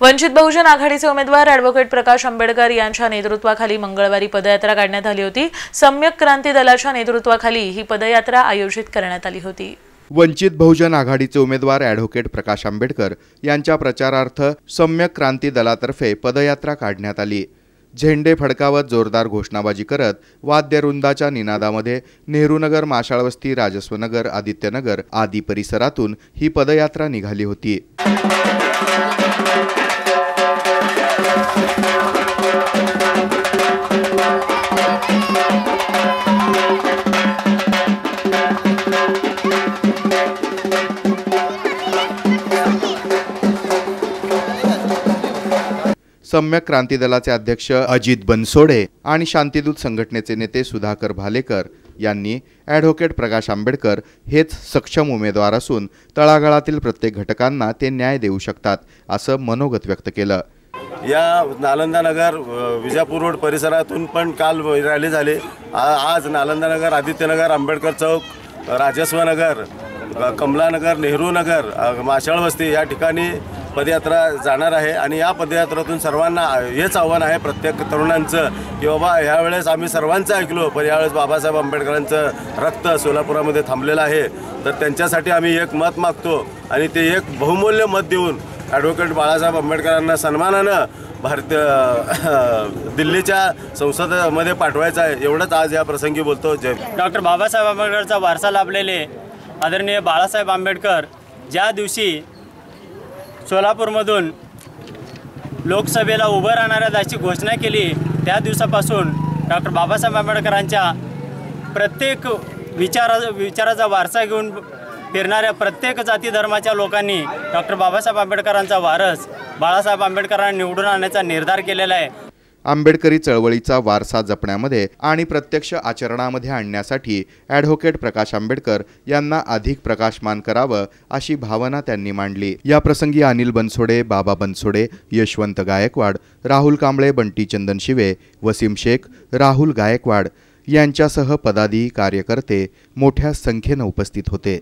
वंचित बहुजन आघाडीचे उमेदवार अॅडव्होकेट प्रकाश आंबेडकर यांच्या नेतृत्वाखाली मंगळवारी पदयात्रा काढण्यात आली होती. सम्यक क्रांती दलाच्या नेतृत्वाखाली ही पदयात्रा आयोजित करण्यात आली होती. वंचित बहुजन आघाडीचे उमेदवार ॲडव्होकेट प्रकाश आंबेडकर यांच्या प्रचारार्थ सम्यक क्रांती दलातर्फे पदयात्रा काढण्यात आली. झेंडे फडकावत जोरदार घोषणाबाजी करत वाद्यरुंदाच्या निनादामध्ये नेहरूनगर माशाळवस्ती राजस्वनगर आदित्यनगर आदी परिसरातून ही पदयात्रा निघाली होती. सम्यक क्रांती दलाचे अध्यक्ष अजित बनसोडे आणि शांतीदूत संघटनेचे नेते सुधाकर भालेकर यांनी ॲडव्होकेट प्रकाश आंबेडकर हेच सक्षम उमेदवार असून तळागाळातील प्रत्येक घटकांना ते न्याय देऊ शकतात असं मनोगत व्यक्त केलं. या नालंदा नगर विजापूर रोड परिसरातून पण काल रॅली झाली. आ- आज नालंदा नगर आदित्यनगर आंबेडकर चौक राजस्व नगर कमलानगर नेहरू नगर माशाळ वस्ती या ठिकाणी पदयात्रा जाणार आहे आणि या पदयात्रेतून सर्वांना हेच आव्हान आहे प्रत्येक तरुणांचं की बाबा ह्यावेळेस आम्ही सर्वांचं ऐकलो पण यावेळेस बाबासाहेब आंबेडकरांचं रक्त सोलापुरामध्ये थांबलेलं आहे. तर त्यांच्यासाठी आम्ही एक मत मागतो आणि ते एक बहुमूल्य मत देऊन ॲडव्होकेट बाळासाहेब आंबेडकरांना सन्मानानं भारतीय दिल्लीच्या संसदेमध्ये पाठवायचं आहे. एवढंच आज या प्रसंगी बोलतो. जय डॉक्टर बाबासाहेब आंबेडकरचा वारसा लाभलेले आदरणीय बाळासाहेब आंबेडकर ज्या दिवशी सोलापूरमधून लोकसभेला उभं राहणाऱ्या अशी घोषणा केली त्या दिवसापासून डॉक्टर बाबासाहेब आंबेडकरांच्या प्रत्येक विचारा विचाराचा वारसा घेऊन फिरणाऱ्या प्रत्येक जाती धर्माच्या लोकांनी डॉक्टर बाबासाहेब आंबेडकरांचा वारस बाळासाहेब आंबेडकरांना निवडून आणण्याचा निर्धार केलेला आहे. आंबेडकरी चळवळीचा वारसा जपण्यामध्ये आणि प्रत्यक्ष आचरणामध्ये आणण्यासाठी ॲडव्होकेट प्रकाश आंबेडकर यांना अधिक प्रकाशमान करावं अशी भावना त्यांनी मांडली. या प्रसंगी अनिल बनसोडे बाबा बनसोडे यशवंत गायकवाड राहुल कांबळे बंटी चंदन शिवे वसीम शेख राहुल गायकवाड यांच्यासह पदाधी कार्यकर्ते मोठ्या संख्येनं उपस्थित होते.